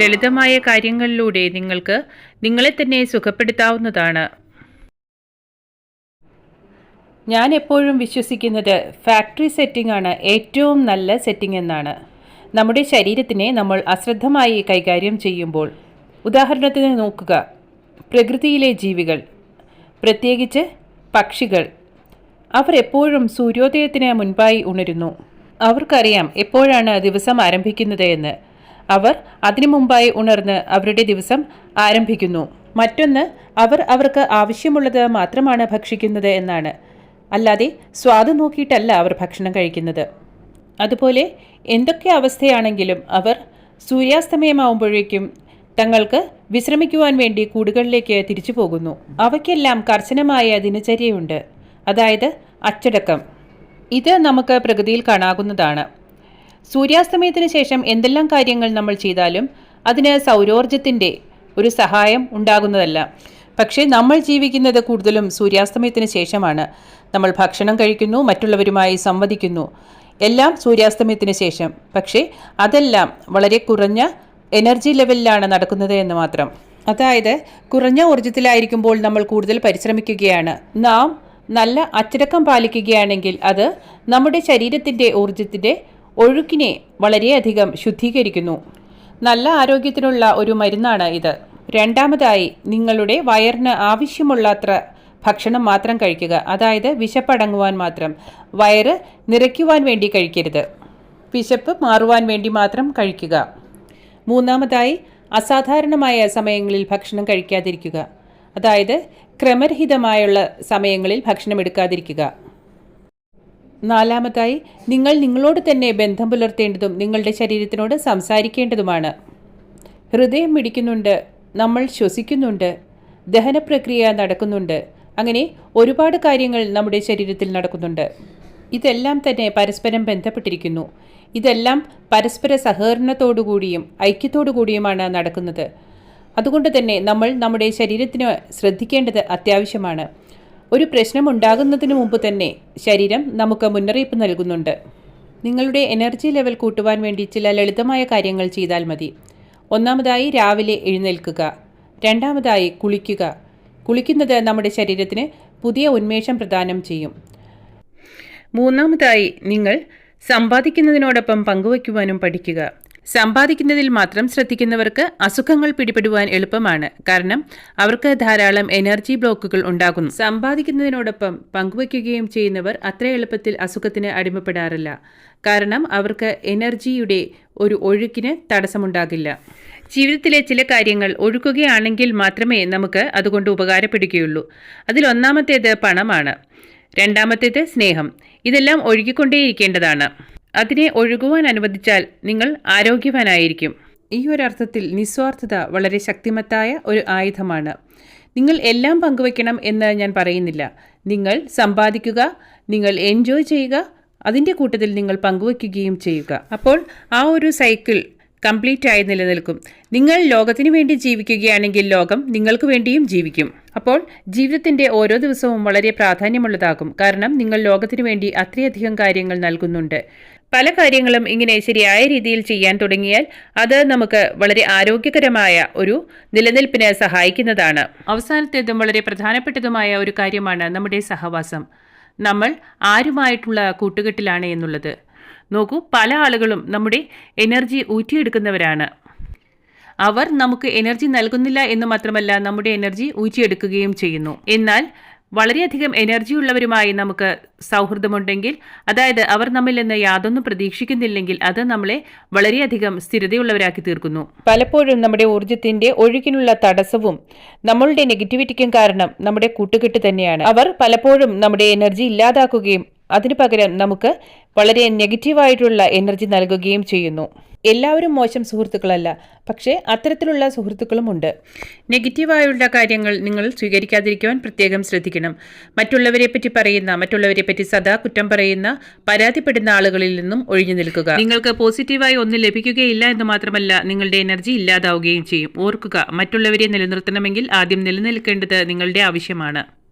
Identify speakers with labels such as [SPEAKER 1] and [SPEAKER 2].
[SPEAKER 1] ലളിതമായ കാര്യങ്ങളിലൂടെ നിങ്ങൾക്ക് നിങ്ങളെ തന്നെ സുഖപ്പെടുത്താവുന്നതാണ്. ഞാൻ എപ്പോഴും വിശ്വസിക്കുന്നത് ഫാക്ടറി സെറ്റിംഗ് ആണ് ഏറ്റവും നല്ല സെറ്റിംഗ് എന്നാണ്. നമ്മുടെ ശരീരത്തിനെ നമ്മൾ അശ്രദ്ധമായി കൈകാര്യം ചെയ്യുമ്പോൾ ഉദാഹരണത്തിന് നോക്കുക പ്രകൃതിയിലെ ജീവികൾ പ്രത്യേകിച്ച് പക്ഷികൾ അവർ എപ്പോഴും സൂര്യോദയത്തിന് മുൻപായി ഉണരുന്നു. അവർക്കറിയാം എപ്പോഴാണ് ദിവസം ആരംഭിക്കുന്നത് എന്ന്. അവർ അതിനു മുമ്പായി ഉണർന്ന് അവരുടെ ദിവസം ആരംഭിക്കുന്നു. മറ്റൊന്ന് അവർ അവർക്ക് ആവശ്യമുള്ളത് മാത്രമാണ് ഭക്ഷിക്കുന്നത് എന്നാണ്. അല്ലാതെ സ്വാദ് നോക്കിയിട്ടല്ല അവർ ഭക്ഷണം കഴിക്കുന്നത്. അതുപോലെ എന്തൊക്കെ അവസ്ഥയാണെങ്കിലും അവർ സൂര്യാസ്തമയമാവുമ്പോഴേക്കും തങ്ങൾക്ക് വിശ്രമിക്കുവാൻ വേണ്ടി കൂടുകളിലേക്ക് തിരിച്ചു പോകുന്നു. അവയ്ക്കെല്ലാം കർശനമായ ദിനചര്യയുണ്ട്. അതായത് അച്ചടക്കം. ഇത് നമുക്ക് പ്രകൃതിയിൽ കാണാവുന്നതാണ് സൂര്യാസ്തമയത്തിന് ശേഷം എന്തെല്ലാം കാര്യങ്ങൾ നമ്മൾ ചെയ്താലും അതിന് സൗരോർജത്തിന്റെ ഒരു സഹായം ഉണ്ടാകുന്നതല്ല. പക്ഷേ നമ്മൾ ജീവിക്കുന്നത് കൂടുതലും സൂര്യാസ്തമയത്തിന് ശേഷമാണ്. നമ്മൾ ഭക്ഷണം കഴിക്കുന്നു മറ്റുള്ളവരുമായി സംവദിക്കുന്നു. എല്ലാം സൂര്യാസ്തമയത്തിന് ശേഷം. പക്ഷേ അതെല്ലാം വളരെ കുറഞ്ഞ എനർജി ലെവലിലാണ് നടക്കുന്നത് എന്ന് മാത്രം. അതായത് കുറഞ്ഞ ഊർജത്തിലായിരിക്കുമ്പോൾ നമ്മൾ കൂടുതൽ പരിശ്രമിക്കുകയാണ്. നാം നല്ല അച്ചടക്കം പാലിക്കുകയാണെങ്കിൽ അത് നമ്മുടെ ശരീരത്തിന്റെ ഊർജത്തിന്റെ ഒഴുക്കിനെ വളരെയധികം ശുദ്ധീകരിക്കുന്നു. നല്ല ആരോഗ്യത്തിനുള്ള ഒരു മരുന്നാണ് ഇത്. രണ്ടാമതായി നിങ്ങളുടെ വയറിന് ആവശ്യമുള്ളത്ര ഭക്ഷണം മാത്രം കഴിക്കുക. അതായത് വിശപ്പടങ്ങുവാൻ മാത്രം. വയറ് നിറയ്ക്കുവാൻ വേണ്ടി കഴിക്കരുത്. വിശപ്പ് മാറുവാൻ വേണ്ടി മാത്രം കഴിക്കുക. മൂന്നാമതായി അസാധാരണമായ സമയങ്ങളിൽ ഭക്ഷണം കഴിക്കാതിരിക്കുക. അതായത് ക്രമരഹിതമായുള്ള സമയങ്ങളിൽ ഭക്ഷണം എടുക്കാതിരിക്കുക. നാലാമതായി നിങ്ങൾ നിങ്ങളോട് തന്നെ ബന്ധം പുലർത്തേണ്ടതും നിങ്ങളുടെ ശരീരത്തിനോട് സംസാരിക്കേണ്ടതുമാണ്. ഹൃദയം മിടിക്കുന്നുണ്ട് നമ്മൾ ശ്വസിക്കുന്നുണ്ട് ദഹന പ്രക്രിയ നടക്കുന്നുണ്ട് അങ്ങനെ ഒരുപാട് കാര്യങ്ങൾ നമ്മുടെ ശരീരത്തിൽ നടക്കുന്നുണ്ട്. ഇതെല്ലാം തന്നെ പരസ്പരം ബന്ധപ്പെട്ടിരിക്കുന്നു. ഇതെല്ലാം പരസ്പര സഹകരണത്തോടുകൂടിയും ഐക്യത്തോടുകൂടിയുമാണ് നടക്കുന്നത്. അതുകൊണ്ട് തന്നെ നമ്മൾ നമ്മുടെ ശരീരത്തിന് ശ്രദ്ധിക്കേണ്ടത് അത്യാവശ്യമാണ്. ഒരു പ്രശ്നം ഉണ്ടാകുന്നതിന് മുമ്പ് തന്നെ ശരീരം നമുക്ക് മുന്നറിയിപ്പ് നൽകുന്നുണ്ട്. നിങ്ങളുടെ എനർജി ലെവൽ കൂട്ടുവാൻ വേണ്ടി ചില ലളിതമായ കാര്യങ്ങൾ ചെയ്താൽ മതി. ഒന്നാമതായി രാവിലെ എഴുന്നേൽക്കുക. രണ്ടാമതായി കുളിക്കുക. കുളിക്കുന്നത് നമ്മുടെ ശരീരത്തിന് പുതിയ ഉന്മേഷം പ്രദാനം ചെയ്യും. മൂന്നാമതായി നിങ്ങൾ സമ്പാദിക്കുന്നതിനോടൊപ്പം പങ്കുവയ്ക്കുവാനും പഠിക്കുക. സമ്പാദിക്കുന്നതിൽ മാത്രം ശ്രദ്ധിക്കുന്നവർക്ക് അസുഖങ്ങൾ പിടിപെടുവാൻ എളുപ്പമാണ്. കാരണം അവർക്ക് ധാരാളം എനർജി ബ്ലോക്കുകൾ ഉണ്ടാകുന്നു. സമ്പാദിക്കുന്നതിനോടൊപ്പം പങ്കുവയ്ക്കുകയും ചെയ്യുന്നവർ അത്ര എളുപ്പത്തിൽ അസുഖത്തിന് അടിമപ്പെടാറില്ല. കാരണം അവർക്ക് എനർജിയുടെ ഒരു ഒഴുക്കിന് തടസ്സമുണ്ടാകില്ല. ജീവിതത്തിലെ ചില കാര്യങ്ങൾ ഒഴുക്കുകയാണെങ്കിൽ മാത്രമേ നമുക്ക് അതുകൊണ്ട് ഉപകാരപ്പെടുകയുള്ളൂ. അതിലൊന്നാമത്തേത് പണമാണ്. രണ്ടാമത്തേത് സ്നേഹം. ഇതെല്ലാം ഒഴുകിക്കൊണ്ടേയിരിക്കേണ്ടതാണ്. അതിനെ ഒഴുകുവാൻ അനുവദിച്ചാൽ നിങ്ങൾ ആരോഗ്യവാനായിരിക്കും. ഈ ഒരർത്ഥത്തിൽ നിസ്വാർത്ഥത വളരെ ശക്തിമത്തായ ഒരു ആയുധമാണ്. നിങ്ങൾ എല്ലാം പങ്കുവയ്ക്കണം എന്ന് ഞാൻ പറയുന്നില്ല. നിങ്ങൾ സമ്പാദിക്കുക നിങ്ങൾ എൻജോയ് ചെയ്യുക അതിന്റെ കൂട്ടത്തിൽ നിങ്ങൾ പങ്കുവയ്ക്കുകയും ചെയ്യുക. അപ്പോൾ ആ ഒരു സൈക്കിൾ കംപ്ലീറ്റ് ആയി നിലനിൽക്കും. നിങ്ങൾ ലോകത്തിന് വേണ്ടി ജീവിക്കുകയാണെങ്കിൽ ലോകം നിങ്ങൾക്ക് വേണ്ടിയും ജീവിക്കും. അപ്പോൾ ജീവിതത്തിന്റെ ഓരോ ദിവസവും വളരെ പ്രാധാന്യമുള്ളതാകും. കാരണം നിങ്ങൾ ലോകത്തിന് വേണ്ടി അത്രയധികം കാര്യങ്ങൾ നൽകുന്നുണ്ട്. പല കാര്യങ്ങളും ഇങ്ങനെ ശരിയായ രീതിയിൽ ചെയ്യാൻ തുടങ്ങിയാൽ അത് നമുക്ക് വളരെ ആരോഗ്യകരമായ ഒരു നിലനിൽപ്പിന് സഹായിക്കുന്നതാണ്. അവസാനത്തേതും വളരെ പ്രധാനപ്പെട്ടതുമായ ഒരു കാര്യമാണ് നമ്മുടെ സഹവാസം. നമ്മൾ ആരുമായിട്ടുള്ള കൂട്ടുകെട്ടിലാണ് എന്നുള്ളത്. നോക്കൂ പല ആളുകളും നമ്മുടെ എനർജി ഊറ്റിയെടുക്കുന്നവരാണ്. അവർ നമുക്ക് എനർജി നൽകുന്നില്ല എന്ന് മാത്രമല്ല നമ്മുടെ എനർജി ഊറ്റിയെടുക്കുകയും ചെയ്യുന്നു. എന്നാൽ വളരെയധികം എനർജി ഉള്ളവരുമായി നമുക്ക് സൗഹൃദമുണ്ടെങ്കിൽ അതായത് അവർ നമ്മിൽ നിന്ന് യാതൊന്നും പ്രതീക്ഷിക്കുന്നില്ലെങ്കിൽ അത് നമ്മളെ വളരെയധികം സ്ഥിരതയുള്ളവരാക്കി തീർക്കുന്നു. പലപ്പോഴും നമ്മുടെ ഊർജത്തിന്റെ ഒഴുക്കിനുള്ള തടസ്സവും നമ്മളുടെ നെഗറ്റിവിറ്റിക്കും കാരണം നമ്മുടെ കൂട്ടുകെട്ട് തന്നെയാണ്. അവർ പലപ്പോഴും നമ്മുടെ എനർജി ഇല്ലാതാക്കുകയും അതിനു പകരം നമുക്ക് വളരെ നെഗറ്റീവായിട്ടുള്ള എനർജി നൽകുകയും ചെയ്യുന്നു. എല്ലാവരും മോശം സുഹൃത്തുക്കളല്ല പക്ഷേ അത്തരത്തിലുള്ള സുഹൃത്തുക്കളുമുണ്ട് നെഗറ്റീവായുള്ള കാര്യങ്ങൾ നിങ്ങൾ സ്വീകരിക്കാതിരിക്കുവാൻ പ്രത്യേകം ശ്രദ്ധിക്കണം. മറ്റുള്ളവരെ പറ്റി പറയുന്ന മറ്റുള്ളവരെ പറ്റി സദാ കുറ്റം പറയുന്ന പരാതിപ്പെടുന്ന ആളുകളിൽ നിന്നും ഒഴിഞ്ഞു നിൽക്കുക. നിങ്ങൾക്ക് പോസിറ്റീവായി ഒന്നും ലഭിക്കുകയില്ല എന്ന് മാത്രമല്ല നിങ്ങളുടെ എനർജി ഇല്ലാതാവുകയും ചെയ്യും. ഓർക്കുക മറ്റുള്ളവരെ നിലനിർത്തണമെങ്കിൽ ആദ്യം നിലനിൽക്കേണ്ടത് നിങ്ങളുടെ ആവശ്യമാണ്.